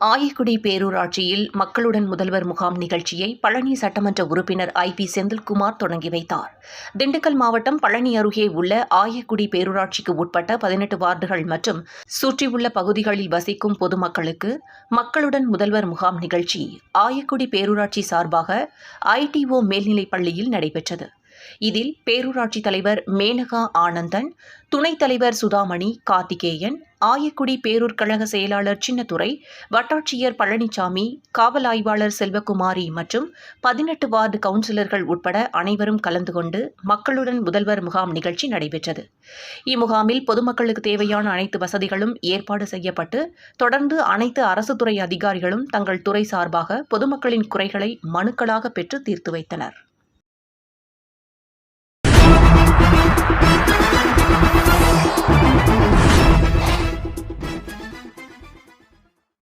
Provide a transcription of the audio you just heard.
ஆயக்குடி பேரூராட்சியில் மக்களுடன் முதல்வர் முகாம் நிகழ்ச்சியை பழனி சட்டமன்ற உறுப்பினர் ஐ பி செந்தில்குமார் தொடங்கி வைத்தார். திண்டுக்கல் மாவட்டம் பழனி அருகே உள்ள ஆயக்குடி பேரூராட்சிக்கு உட்பட்ட பதினெட்டு வார்டுகள் மற்றும் சுற்றியுள்ள பகுதிகளில் வசிக்கும் பொதுமக்களுக்கு மக்களுடன் முதல்வர் முகாம் நிகழ்ச்சி ஆயக்குடி பேரூராட்சி சார்பாக ஐடிஓ மேல்நிலைப் பள்ளியில் நடைபெற்றது. இதில் பேரூராட்சி தலைவர் மேனகா ஆனந்தன் துணைத் தலைவர் சுதாமணி கார்த்திகேயன் ஆயக்குடி பேரூர் கழக செயலாளர் சின்னத்துறை வட்டாட்சியர் பழனிசாமி காவல் ஆய்வாளர் செல்வகுமாரி மற்றும் பதினெட்டு வார்டு கவுன்சிலர்கள் உட்பட அனைவரும் கலந்து கொண்டு மக்களுடன் முதல்வர் முகாம் நிகழ்ச்சி நடைபெற்றது. இம்முகாமில் பொதுமக்களுக்கு தேவையான அனைத்து வசதிகளும் ஏற்பாடு செய்யப்பட்டு தொடர்ந்து அனைத்து அரசு துறை அதிகாரிகளும் தங்கள் துறை சார்பாக பொதுமக்களின் குறைகளை மனுக்களாக பெற்று தீர்த்து வைத்தனர்.